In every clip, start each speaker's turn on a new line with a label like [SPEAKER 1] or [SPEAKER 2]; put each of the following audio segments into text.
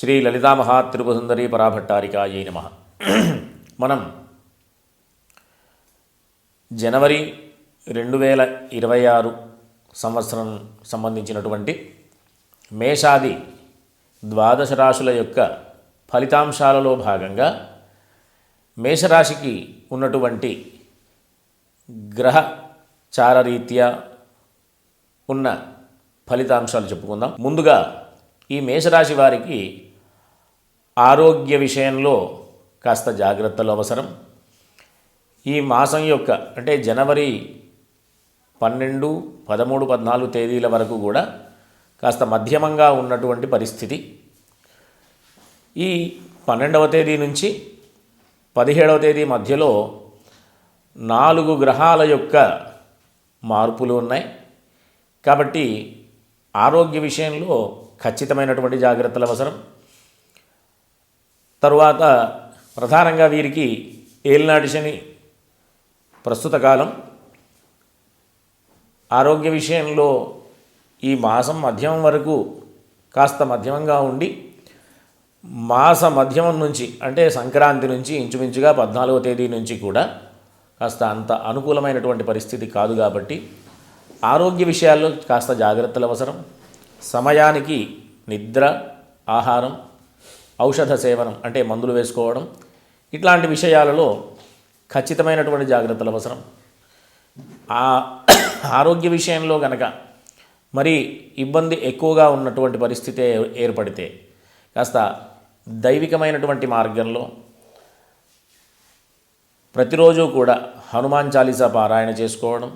[SPEAKER 1] శ్రీ లలితా మహాత్రిపుసుందరీ పరాభట్టారికాయై నమ. మనం జనవరి రెండు వేల ఇరవై ఆరు సంవత్సరం సంబంధించినటువంటి మేషాది ద్వాదశ రాశుల యొక్క ఫలితాంశాలలో భాగంగా మేషరాశికి ఉన్నటువంటి గ్రహ చారరీత్యా ఉన్న ఫలితాంశాలు చెప్పుకుందాం. ముందుగా ఈ మేషరాశి వారికి ఆరోగ్య విషయంలో కాస్త జాగ్రత్తలు అవసరం. ఈ మాసం యొక్క అంటే జనవరి పన్నెండు పదమూడు పద్నాలుగు తేదీల వరకు కూడా కాస్త మధ్యమంగా ఉన్నటువంటి పరిస్థితి. ఈ పన్నెండవ తేదీ నుంచి పదిహేడవ తేదీ మధ్యలో నాలుగు గ్రహాల యొక్క మార్పులు ఉన్నాయి. కాబట్టి ఆరోగ్య విషయంలో ఖచ్చితమైనటువంటి జాగ్రత్తలు అవసరం. తరువాత ప్రధానంగా వీరికి ఏలినాటి శని ప్రస్తుత కాలం. ఆరోగ్య విషయంలో ఈ మాసం మధ్యమం వరకు కాస్త మధ్యమంగా ఉండి మాస మధ్యమం నుంచి అంటే సంక్రాంతి నుంచి ఇంచుమించుగా పద్నాలుగో తేదీ నుంచి కూడా కాస్త అంత అనుకూలమైనటువంటి పరిస్థితి కాదు కాబట్టి ఆరోగ్య విషయాల్లో కాస్త జాగ్రత్తలు అవసరం. సమయానికి నిద్ర ఆహారం ఔషధ సేవనం అంటే మందులు వేసుకోవడం ఇట్లాంటి విషయాలలో ఖచ్చితమైనటువంటి జాగ్రత్తలు అవసరం. ఆ ఆరోగ్య విషయంలో గనక మరి ఇబ్బంది ఎక్కువగా ఉన్నటువంటి పరిస్థితి ఏ- ఏర్పడితే కాస్త దైవికమైనటువంటి మార్గంలో ప్రతిరోజు కూడా హనుమాన్ చాలీసా పారాయణ చేసుకోవడం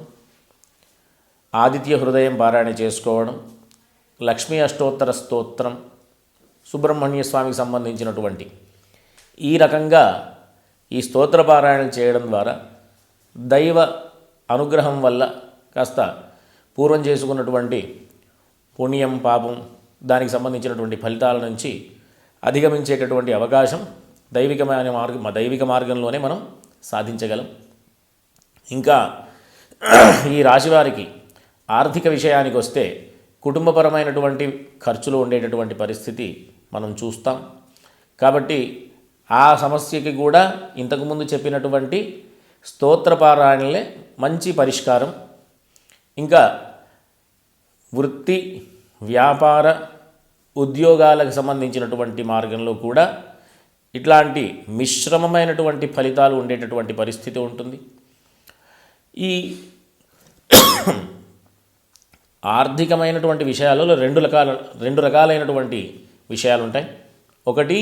[SPEAKER 1] ఆదిత్య హృదయం పారాయణ చేసుకోవడం లక్ష్మీ అష్టోత్తర స్తోత్రం సుబ్రహ్మణ్య స్వామికి సంబంధించినటువంటి ఈ రకంగా ఈ స్తోత్రపారాయణం చేయడం ద్వారా దైవ అనుగ్రహం వల్ల కాస్త పూర్వం చేసుకున్నటువంటి పుణ్యం పాపం దానికి సంబంధించినటువంటి ఫలితాల నుంచి అధిగమించేటటువంటి అవకాశం దైవికమైన మార్గం దైవిక మార్గంలోనే మనం సాధించగలం. ఇంకా ఈ రాశివారికి ఆర్థిక విషయానికి వస్తే కుటుంబపరమైనటువంటి ఖర్చులు ఉండేటటువంటి పరిస్థితి మనం చూస్తాం. కాబట్టి ఆ సమస్యకి కూడా ఇంతకుముందు చెప్పినటువంటి స్తోత్రపారాయణలే మంచి పరిష్కారం. ఇంకా వృత్తి వ్యాపార ఉద్యోగాలకు సంబంధించినటువంటి మార్గంలో కూడా ఇట్లాంటి మిశ్రమమైనటువంటి ఫలితాలు ఉండేటటువంటి పరిస్థితి ఉంటుంది. ఈ ఆర్థికమైనటువంటి విషయాలలో రెండు రకాల రెండు రకాలైనటువంటి విషయాలు ఉంటాయి ఒకటి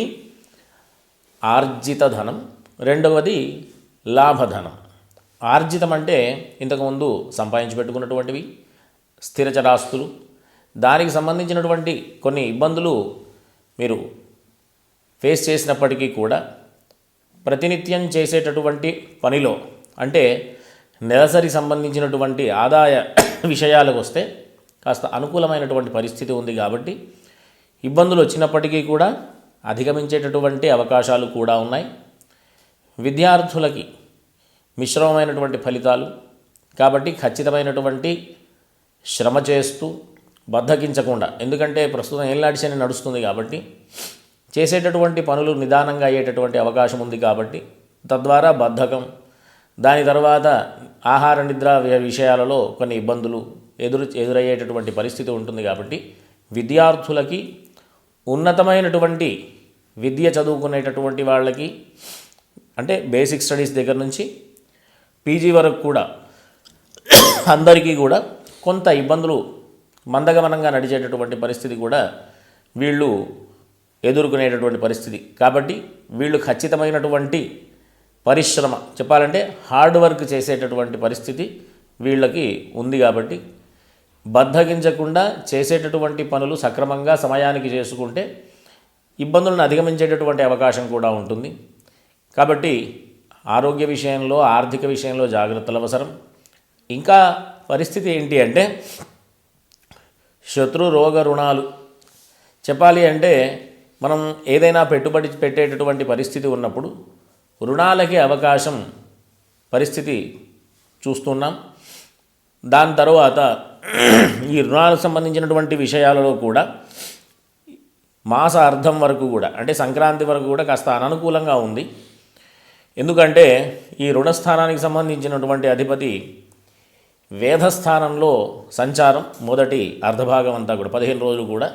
[SPEAKER 1] ఆర్జిత ధనం. రెండవది లాభధనం. ఆర్జితం అంటే ఇంతకుముందు సంపాదించి పెట్టుకున్నటువంటివి స్థిరచరాస్తులు దానికి సంబంధించినటువంటి కొన్ని ఇబ్బందులు మీరు ఫేస్ చేసినప్పటికీ కూడా ప్రతినిత్యం చేసేటటువంటి పనిలో అంటే నెలసరి సంబంధించినటువంటి ఆదాయ విషయాలకు వస్తే కాస్త అనుకూలమైనటువంటి పరిస్థితి ఉంది కాబట్టి ఇబ్బందులు వచ్చినప్పటికీ కూడా అధిగమించేటటువంటి అవకాశాలు కూడా ఉన్నాయి. విద్యార్థులకి మిశ్రమమైనటువంటి ఫలితాలు కాబట్టి ఖచ్చితమైనటువంటి శ్రమ చేస్తూ బద్ధకించకుండా ఎందుకంటే ప్రస్తుతం ఏళ్ళనాటి నడుస్తుంది కాబట్టి చేసేటటువంటి పనులు నిదానంగా అయ్యేటటువంటి అవకాశం ఉంది కాబట్టి తద్వారా బద్ధకం దాని తర్వాత ఆహార నిద్ర విషయాలలో కొన్ని ఇబ్బందులు ఎదురు ఎదురయ్యేటటువంటి పరిస్థితి ఉంటుంది కాబట్టి విద్యార్థులకి ఉన్నతమైనటువంటి విద్య చదువుకునేటటువంటి వాళ్ళకి అంటే బేసిక్ స్టడీస్ దగ్గర నుంచి పీజీ వరకు కూడా అందరికీ కూడా కొంత ఇబ్బందులు మందగమనంగా నడిచేటటువంటి పరిస్థితి కూడా వీళ్ళు ఎదుర్కొనేటటువంటి పరిస్థితి. కాబట్టి వీళ్ళు ఖచ్చితమైనటువంటి పరిశ్రమ చెప్పాలంటే హార్డ్ వర్క్ చేసేటటువంటి పరిస్థితి వీళ్ళకి ఉంది కాబట్టి బద్ధగించకుండా చేసేటటువంటి పనులు సక్రమంగా సమయానికి చేసుకుంటే ఇబ్బందులను అధిగమించేటటువంటి అవకాశం కూడా ఉంటుంది. కాబట్టి ఆరోగ్య విషయంలో ఆర్థిక విషయంలో జాగ్రత్తలు అవసరం. ఇంకా పరిస్థితి ఏంటి అంటే శత్రు రోగ రుణాలు. చెప్పాలి అంటే మనం ఏదైనా పెట్టుబడి పెట్టేటటువంటి పరిస్థితి ఉన్నప్పుడు రుణాలకి అవకాశం పరిస్థితి చూస్తున్నాం. దాని తర్వాత ఈ రుణాలకు సంబంధించినటువంటి విషయాలలో కూడా మాస అర్థం వరకు కూడా అంటే సంక్రాంతి వరకు కూడా కాస్త అననుకూలంగా ఉంది. ఎందుకంటే ఈ రుణస్థానానికి సంబంధించినటువంటి అధిపతి వేధస్థానంలో సంచారం మొదటి అర్ధభాగం అంతా కూడా పదిహేను రోజులు కూడా.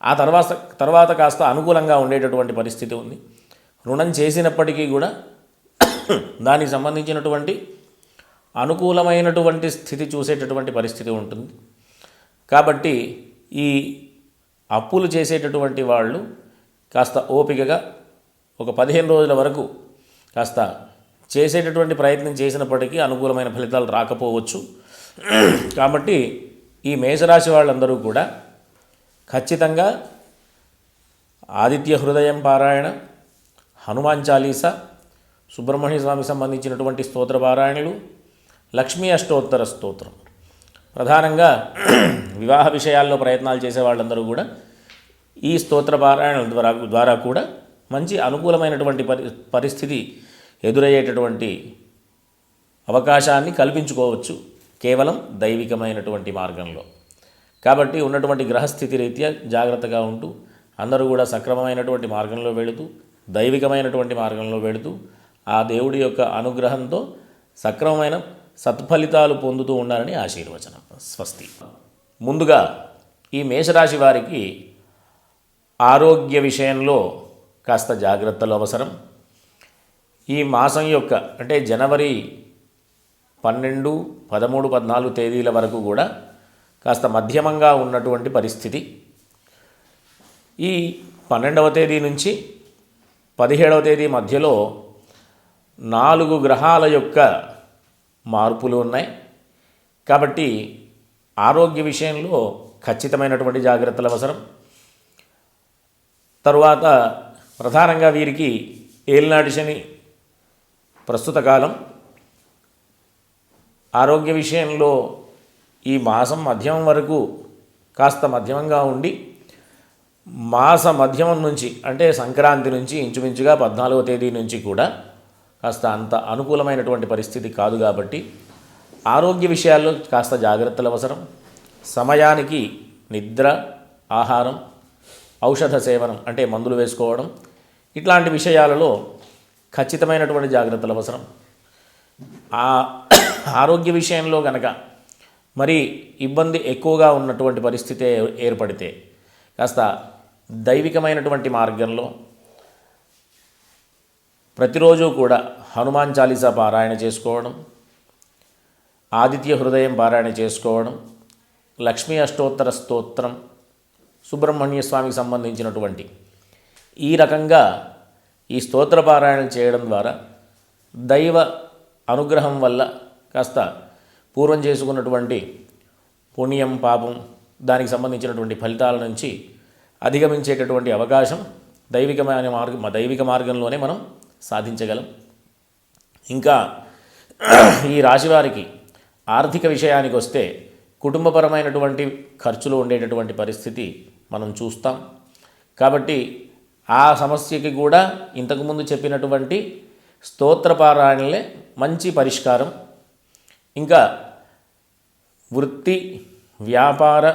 [SPEAKER 1] ఆ తర్వాత తర్వాత కాస్త అనుకూలంగా ఉండేటటువంటి పరిస్థితి ఉంది. రుణం చేసినప్పటికీ కూడా దానికి సంబంధించినటువంటి అనుకూలమైనటువంటి స్థితి చూసేటటువంటి పరిస్థితి ఉంటుంది. కాబట్టి ఈ అప్పులు చేసేటటువంటి వాళ్ళు కాస్త ఓపికగా ఒక పదిహేను రోజుల వరకు కాస్త చేసేటటువంటి ప్రయత్నం చేసినప్పటికీ అనుకూలమైన ఫలితాలు రాకపోవచ్చు. కాబట్టి ఈ మేషరాశి వాళ్ళందరూ కూడా ఖచ్చితంగా ఆదిత్య హృదయం పారాయణ హనుమాన్ చాలీసా సుబ్రహ్మణ్య స్వామికి సంబంధించినటువంటి స్తోత్ర పారాయణలు లక్ష్మీ అష్టోత్తర స్తోత్రం. ప్రధానంగా వివాహ విషయాల్లో ప్రయత్నాలు చేసే వాళ్ళందరూ కూడా ఈ స్తోత్ర పారాయణల ద్వారా ద్వారా కూడా మంచి అనుకూలమైనటువంటి పరి పరిస్థితి ఎదురయ్యేటటువంటి అవకాశాన్ని కల్పించుకోవచ్చు కేవలం దైవికమైనటువంటి మార్గంలో. కాబట్టి ఉన్నటువంటి గ్రహస్థితి రీత్యా జాగ్రత్తగా ఉంటూ అందరూ కూడా సక్రమమైనటువంటి మార్గంలో వెళుతూ దైవికమైనటువంటి మార్గంలో వెళుతూ ఆ దేవుడి యొక్క అనుగ్రహంతో సక్రమమైన సత్ఫలితాలు పొందుతూ ఉండాలని ఆశీర్వచనం. స్వస్తి. ముందుగా ఈ మేషరాశి వారికి ఆరోగ్య విషయంలో కాస్త జాగ్రత్తలు అవసరం. ఈ మాసం యొక్క అంటే జనవరి పన్నెండు పదమూడు పద్నాలుగు తేదీల వరకు కూడా కాస్త మధ్యమంగా ఉన్నటువంటి పరిస్థితి. ఈ పన్నెండవ తేదీ నుంచి పదిహేడవ తేదీ మధ్యలో నాలుగు గ్రహాల యొక్క మార్పులు ఉన్నాయి. కాబట్టి ఆరోగ్య విషయంలో ఖచ్చితమైనటువంటి జాగ్రత్తలు అవసరం. తరువాత ప్రధానంగా వీరికి ఏలినాటి శని ప్రస్తుత కాలం. ఆరోగ్య విషయంలో ఈ మాసం మధ్యం వరకు కాస్త మధ్యమంగా ఉండి మాస మధ్యమం నుంచి అంటే సంక్రాంతి నుంచి ఇంచుమించుగా పద్నాలుగో తేదీ నుంచి కూడా కాస్త అంత అనుకూలమైనటువంటి పరిస్థితి కాదు కాబట్టి ఆరోగ్య విషయాల్లో కాస్త జాగ్రత్తలు అవసరం. సమయానికి నిద్ర ఆహారం ఔషధ సేవనం అంటే మందులు వేసుకోవడం ఇట్లాంటి విషయాలలో ఖచ్చితమైనటువంటి జాగ్రత్తలు అవసరం. ఆ ఆరోగ్య విషయంలో గనక మరి ఇబ్బంది ఎక్కువగా ఉన్నటువంటి పరిస్థితి ఏర్పడితే కాస్త దైవికమైనటువంటి మార్గంలో ప్రతిరోజు కూడా హనుమాన్ చాలీసా పారాయణ చేసుకోవడం ఆదిత్య హృదయం పారాయణ చేసుకోవడం లక్ష్మీ అష్టోత్తర స్తోత్రం సుబ్రహ్మణ్య స్వామికి సంబంధించినటువంటి ఈ రకంగా ఈ స్తోత్ర పారాయణ చేయడం ద్వారా దైవ అనుగ్రహం వల్ల కాస్త పూర్వం చేసుకున్నటువంటి పుణ్యం పాపం దానికి సంబంధించినటువంటి ఫలితాల నుంచి అధిగమించేటటువంటి అవకాశం దైవికమైన మార్గం దైవిక మార్గంలోనే మనం సాధించగలం. ఇంకా ఈ రాశివారికి ఆర్థిక విషయానికి వస్తే కుటుంబపరమైనటువంటి ఖర్చులు ఉండేటటువంటి పరిస్థితి మనం చూస్తాం. కాబట్టి ఆ సమస్యకి కూడా ఇంతకుముందు చెప్పినటువంటి స్తోత్రపారాయణలే మంచి పరిష్కారం. ఇంకా వృత్తి వ్యాపార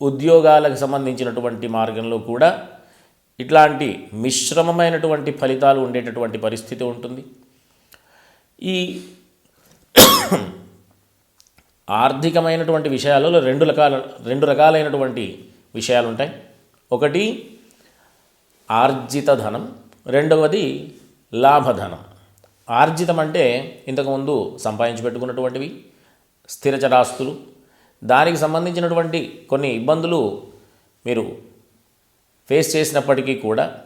[SPEAKER 1] ఉద్యోగాలకు సంబంధించినటువంటి మార్గంలో కూడా ఇట్లాంటి మిశ్రమమైనటువంటి ఫలితాలు ఉండేటటువంటి పరిస్థితి ఉంటుంది. ఈ ఆర్థికమైనటువంటి విషయాలలో రెండు రకాల రెండు రకాలైనటువంటి విషయాలు ఉంటాయి ఒకటి ఆర్జిత ధనం రెండవది లాభధనం. ఆర్జితం అంటే ఇంతకుముందు సంపాదించి పెట్టుకున్నటువంటివి స్థిరచరాస్తులు. దానికి సంబంధించినటువంటి కొన్ని ఇబ్బందులు మీరు ఫేస్ చేసినప్పటికీ కూడా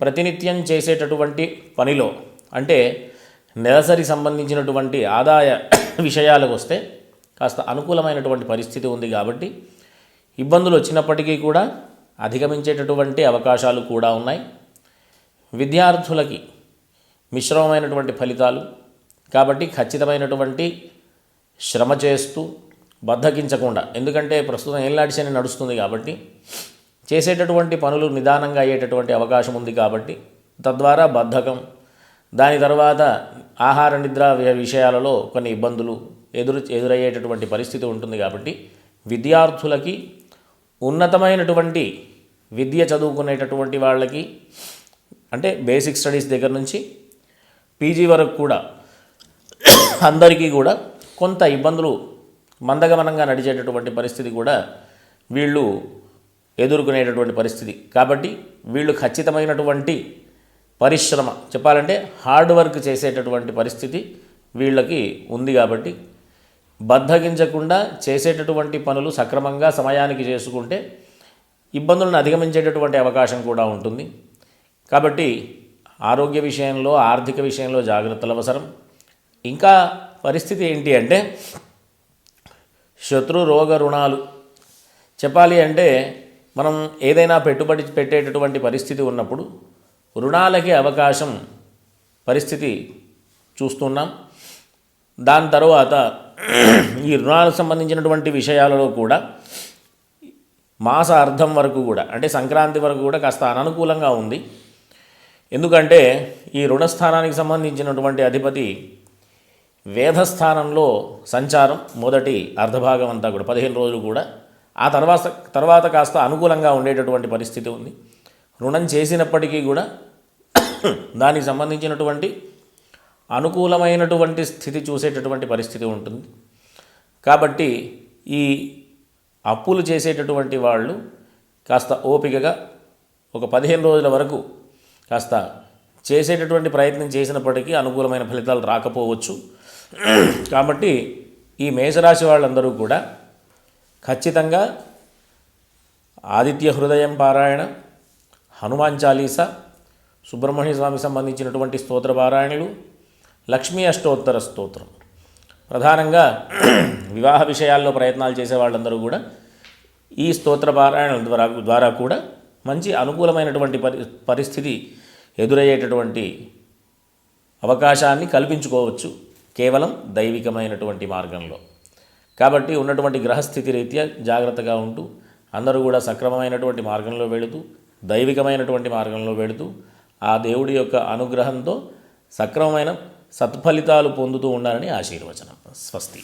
[SPEAKER 1] ప్రతినిత్యం చేసేటటువంటి పనిలో అంటే నెలసరి సంబంధించినటువంటి ఆదాయ విషయాలకు వస్తే కాస్త అనుకూలమైనటువంటి పరిస్థితి ఉంది కాబట్టి ఇబ్బందులు వచ్చినప్పటికీ కూడా అధిగమించేటటువంటి అవకాశాలు కూడా ఉన్నాయి. విద్యార్థులకి మిశ్రమమైనటువంటి ఫలితాలు కాబట్టి ఖచ్చితమైనటువంటి శ్రమ చేస్తూ బద్ధకించకుండా ఎందుకంటే ప్రస్తుతం ఏళ్ళనాటి నడుస్తుంది కాబట్టి చేసేటటువంటి పనులు నిదానంగా అయ్యేటటువంటి అవకాశం ఉంది కాబట్టి తద్వారా బద్ధకం దాని తర్వాత ఆహార నిద్ర విషయాలలో కొన్ని ఇబ్బందులు ఎదురు ఎదురయ్యేటటువంటి పరిస్థితి ఉంటుంది కాబట్టి విద్యార్థులకి ఉన్నతమైనటువంటి విద్య చదువుకునేటటువంటి వాళ్ళకి అంటే బేసిక్ స్టడీస్ దగ్గర నుంచి పీజీ వరకు కూడా అందరికీ కూడా కొంత ఇబ్బందులు మందగమనంగా నడిచేటటువంటి పరిస్థితి కూడా వీళ్ళు ఎదుర్కొనేటటువంటి పరిస్థితి. కాబట్టి వీళ్ళు ఖచ్చితమైనటువంటి పరిశ్రమ చెప్పాలంటే హార్డ్ వర్క్ చేసేటటువంటి పరిస్థితి వీళ్ళకి ఉంది కాబట్టి బద్ధగించకుండా చేసేటటువంటి పనులు సక్రమంగా సమయానికి చేసుకుంటే ఇబ్బందులను అధిగమించేటటువంటి అవకాశం కూడా ఉంటుంది. కాబట్టి ఆరోగ్య విషయంలో ఆర్థిక విషయంలో జాగ్రత్తలు అవసరం. ఇంకా పరిస్థితి ఏంటి అంటే శత్రు రోగ రుణాలు. చెప్పాలి అంటే మనం ఏదైనా పెట్టుబడి పెట్టేటటువంటి పరిస్థితి ఉన్నప్పుడు రుణాలకి అవకాశం పరిస్థితి చూస్తున్నాం. దాని తర్వాత ఈ రుణాలకు సంబంధించినటువంటి విషయాలలో కూడా మాస అర్థం వరకు కూడా అంటే సంక్రాంతి వరకు కూడా కాస్త అననుకూలంగా ఉంది. ఎందుకంటే ఈ రుణస్థానానికి సంబంధించినటువంటి అధిపతి వేధస్థానంలో సంచారం మొదటి అర్ధభాగం అంతా కూడా పదిహేను రోజులు కూడా ఆ తర్వాత తర్వాత కాస్త అనుకూలంగా ఉండేటటువంటి పరిస్థితి ఉంది. రుణం చేసినప్పటికీ కూడా దానికి సంబంధించినటువంటి అనుకూలమైనటువంటి స్థితి చూసేటటువంటి పరిస్థితి ఉంటుంది. కాబట్టి ఈ అప్పులు చేసేటటువంటి వాళ్ళు కాస్త ఓపికగా ఒక పదిహేను రోజుల వరకు కాస్త చేసేటటువంటి ప్రయత్నం చేసినప్పటికీ అనుకూలమైన ఫలితాలు రాకపోవచ్చు. కాబట్టి ఈ మేషరాశి వాళ్ళందరూ కూడా ఖచ్చితంగా ఆదిత్య హృదయం పారాయణ హనుమాన్ చాలీస సుబ్రహ్మణ్య స్వామికి సంబంధించినటువంటి స్తోత్ర పారాయణలు లక్ష్మీ అష్టోత్తర స్తోత్రం. ప్రధానంగా వివాహ విషయాల్లో ప్రయత్నాలు చేసే వాళ్ళందరూ కూడా ఈ స్తోత్ర పారాయణల ద్వారా ద్వారా కూడా మంచి అనుకూలమైనటువంటి పరి పరిస్థితి ఎదురయ్యేటటువంటి అవకాశాన్ని కల్పించుకోవచ్చు కేవలం దైవికమైనటువంటి మార్గంలో. కాబట్టి ఉన్నటువంటి గ్రహస్థితి రీత్యా జాగ్రత్తగా ఉంటూ అందరూ కూడా సక్రమమైనటువంటి మార్గంలో వెళుతూ దైవికమైనటువంటి మార్గంలో వెళుతూ ఆ దేవుడి యొక్క అనుగ్రహంతో సక్రమమైన సత్ఫలితాలు పొందుతూ ఉండాలని ఆశీర్వచనం. స్వస్తి.